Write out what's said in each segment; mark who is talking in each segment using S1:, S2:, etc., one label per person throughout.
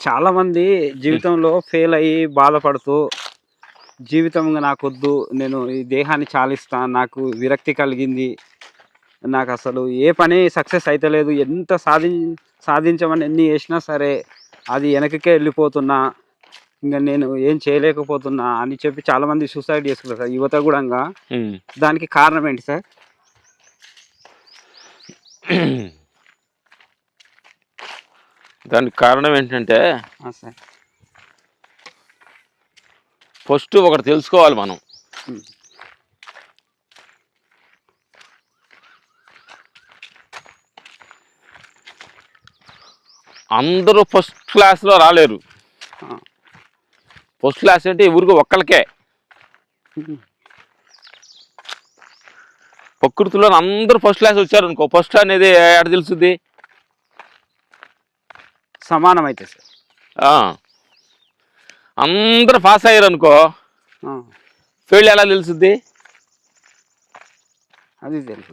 S1: చాలా మంది జీవితంలో ఫెయిల్ అయ్యి బాధపడుతూ జీవితం నాకొద్దు నేను ఈ దేహాన్ని చాలిస్తా నాకు విరక్తి కలిగింది నాకు అసలు ఏ పని సక్సెస్ అయితలేదు ఎంత సాధి సాధించమని ఎన్ని చేసినా సరే అది వెనకకే వెళ్ళిపోతున్నా ఇంకా నేను ఏం చేయలేకపోతున్నా అని చెప్పి చాలా మంది సూసైడ్ చేసుకుంటారు సార్ యువత కూడా. దానికి కారణం ఏంటి సార్
S2: దానికి కారణం ఏంటంటే
S1: సార్
S2: ఫస్ట్ ఒకటి తెలుసుకోవాలి మనం. అందరూ ఫస్ట్ క్లాస్లో రాలేరు. ఫస్ట్ క్లాస్ అంటే ఊరికి ఒక్కళ్ళకే
S1: ఉమ్.
S2: ప్రకృతిలో అందరూ ఫస్ట్ క్లాస్ వచ్చారు అనుకో ఫస్ట్ అనేది ఎక్కడ తెలుస్తుంది
S1: సమానం అయితే సార్.
S2: అందరూ పాస్ అయ్యారు అనుకో ఫెయిల్ ఎలా తెలుస్తుంది
S1: అది తెలుసు.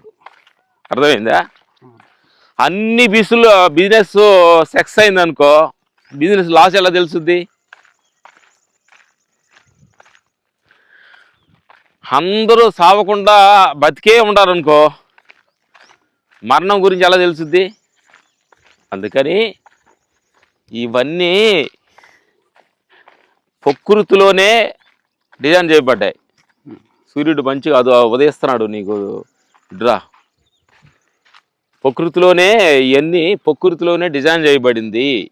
S2: అర్థమైందా? అన్ని బిసులు బిజినెస్ సక్సెస్ అయింది అనుకో బిజినెస్ లాస్ ఎలా తెలుస్తుంది అందరూ సావకుండా బతికే ఉంటారు అనుకో మరణం గురించి ఎలా తెలుస్తుంది అందుకని ఇవన్నీ ప్రకృతిలోనే డిజైన్ చేయబడ్డాయి. సూర్యుడు మంచిగా అది ఉదయిస్తున్నాడు నీకు డ్రా. ప్రకృతిలోనే ఇవన్నీ ప్రకృతిలోనే డిజైన్ చేయబడింది.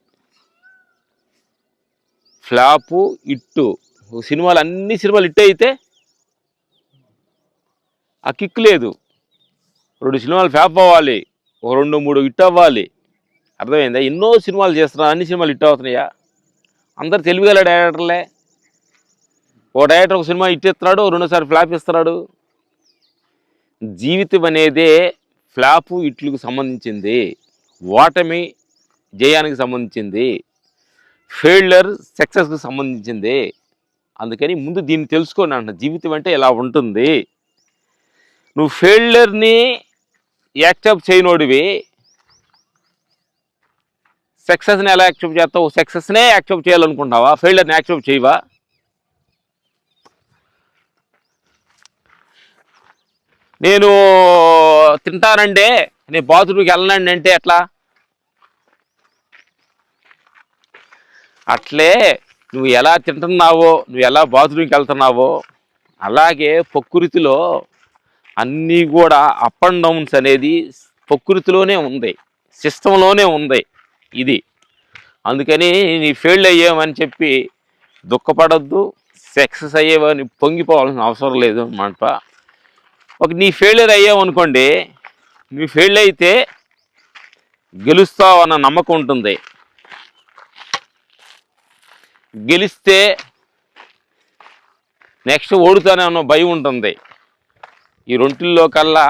S2: ఫ్లాపు ఇట్టు. సినిమాలు అన్ని సినిమాలు ఇట్టు అయితే ఆ కిక్ లేదు. రెండు సినిమాలు ఫ్లాప్ అవ్వాలి. ఒక రెండు మూడు ఇట్ అవ్వాలి. అర్థమైందా? ఎన్నో సినిమాలు చేస్తున్నారు. అన్ని సినిమాలు హిట్ అవుతున్నాయా? అందరు తెలివిగల డైరెక్టర్లే. ఓ డైరెక్టర్ ఒక సినిమా హిట్ ఇస్తున్నాడు రెండోసారి ఫ్లాప్ ఇస్తున్నాడు జీవితం అనేదే ఫ్లాపు ఇట్లకు సంబంధించింది. ఓటమి జయానికి సంబంధించింది. ఫెయిల్యూర్ సక్సెస్కి సంబంధించింది. అందుకని ముందు దీన్ని తెలుసుకోండి అంట జీవితం అంటే ఇలా ఉంటుంది. నువ్వు ఫెయిల్యూర్ని యాక్సెప్ట్ చేయనోడివి. సక్సెస్ని ఎలా యాక్సెప్ట్ చేస్తావు? సక్సెస్నే యాక్సెప్ట్ చేయాలనుకుంటావా ఫెయిల్యూర్ని యాక్సెప్ట్ చేయవా? నేను తింటానండి నేను బాత్రూమ్కి వెళ్ళనండి అంటే ఎట్లా? అట్లే నువ్వు ఎలా తింటున్నావో నువ్వు ఎలా బాత్రూమ్కి వెళ్తున్నావో అలాగే ప్రకృతిలో అన్నీ కూడా అప్ అండ్ డౌన్స్ అనేది ప్రకృతిలోనే ఉంది. సిస్టంలోనే ఉంది. ఇది. అందుకని నీ ఫెయిల్ అయ్యామని చెప్పి దుఃఖపడద్దు సక్సెస్ అయ్యేవని పొంగిపోవాల్సిన అవసరం లేదు అనమాట ఒక నీ ఫెయిలియర్ అయ్యావు అనుకోండి నీ ఫెయిల్ అయితే గెలుస్తావు అన్న నమ్మకం ఉంటుంది. గెలిస్తే నెక్స్ట్ ఓడుతానే అన్న భయం ఉంటుంది. ఈ రెంటిల్లో కల్లా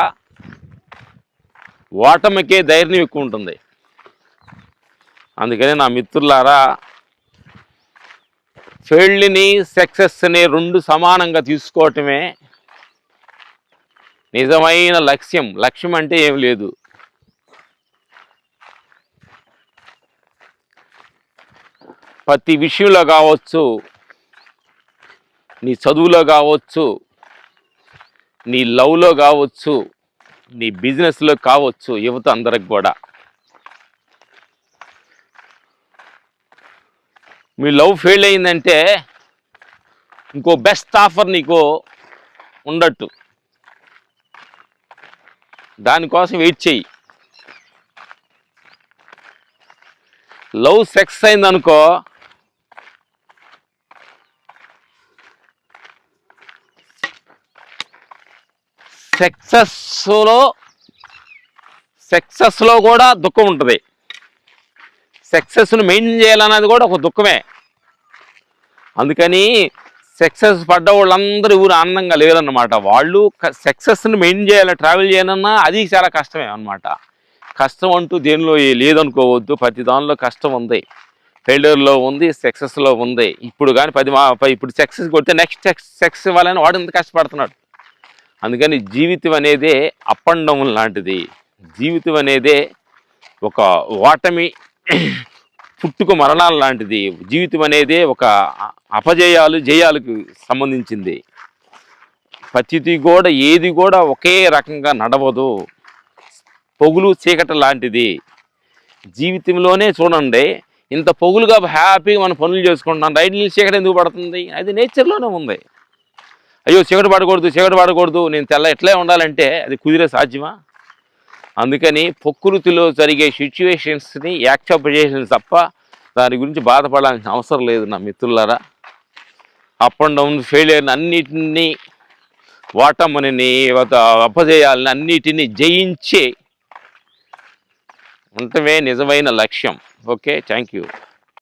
S2: ఓటమికే ధైర్యం ఎక్కువ ఉంటుంది. అందుకని నా మిత్రులారా ఫెయిల్ని సక్సెస్ని రెండు సమానంగా తీసుకోవటమే నిజమైన లక్ష్యం. లక్ష్యం అంటే ఏం లేదు. ప్రతి విషయంలో కావచ్చు నీ చదువులో కావచ్చు నీ లవ్లో కావచ్చు నీ బిజినెస్లో కావచ్చు యువత అందరికి కూడా. మీ లవ్ ఫెయిల్ అయిందంటే ఇంకో బెస్ట్ ఆఫర్ నీకు ఉండట్టు. దానికోసం వెయిట్ చెయ్యి. లవ్ సెక్స్ అయిందనుకో సక్సెస్లో సక్సెస్లో కూడా దుఃఖం ఉంటుంది. సక్సెస్ను మెయింటైన్ చేయాలన్నది కూడా ఒక దుఃఖమే. అందుకని సక్సెస్ పడ్డ వాళ్ళందరూ ఊరు ఆనందంగా లేరన్నమాట. వాళ్ళు సక్సెస్ని మెయింటైన్ చేయాలి ట్రావెల్ చేయాలన్నా అది చాలా కష్టమే అన్నమాట. కష్టం అంటూ దేనిలో లేదనుకోవద్దు. ప్రతి దానిలో కష్టం ఉంది. ఫెయిల్యూర్లో ఉంది సక్సెస్లో ఉంది. ఇప్పుడు కానీ పది మా ఇప్పుడు సక్సెస్ కొడితే నెక్స్ట్ సక్సెస్ ఇవ్వాలని వాడు ఎంత కష్టపడుతున్నాడు. అందుకని జీవితం అనేదే అప్ అండ్ డౌన్ లాంటిది. జీవితం అనేదే ఒక ఓటమి పుట్టుక మరణాలు లాంటిది జీవితం అనేది ఒక అపజయాలు జయాలకు సంబంధించింది. ప్రతిది కూడా ఏది కూడా ఒకే రకంగా నడవదు. పొగులు చీకట లాంటిది. జీవితంలోనే చూడండి ఇంత పొగులుగా హ్యాపీగా మనం పనులు చేసుకుంటాం రైట్ నీళ్ళు చీకట ఎందుకు పడుతుంది? అది నేచర్లోనే ఉంది. అయ్యో చీకటి పడకూడదు చీకటి పడకూడదు నేను తెల్ల ఎట్లే ఉండాలంటే అది కుదిరే సాధ్యమా? అందుకని ప్రకృతిలో జరిగే సిచ్యువేషన్స్ని యాక్సెప్ట్ చేసిన తప్ప దాని గురించి బాధపడాల్సిన అవసరం లేదు నా మిత్రులారా. అప్ అండ్ డౌన్ ఫెయిలియర్ని అన్నిటినీ వాటమ్మని అప్పజేయాలని అన్నిటినీ జయించి ఉండటమే నిజమైన లక్ష్యం. Okay thank you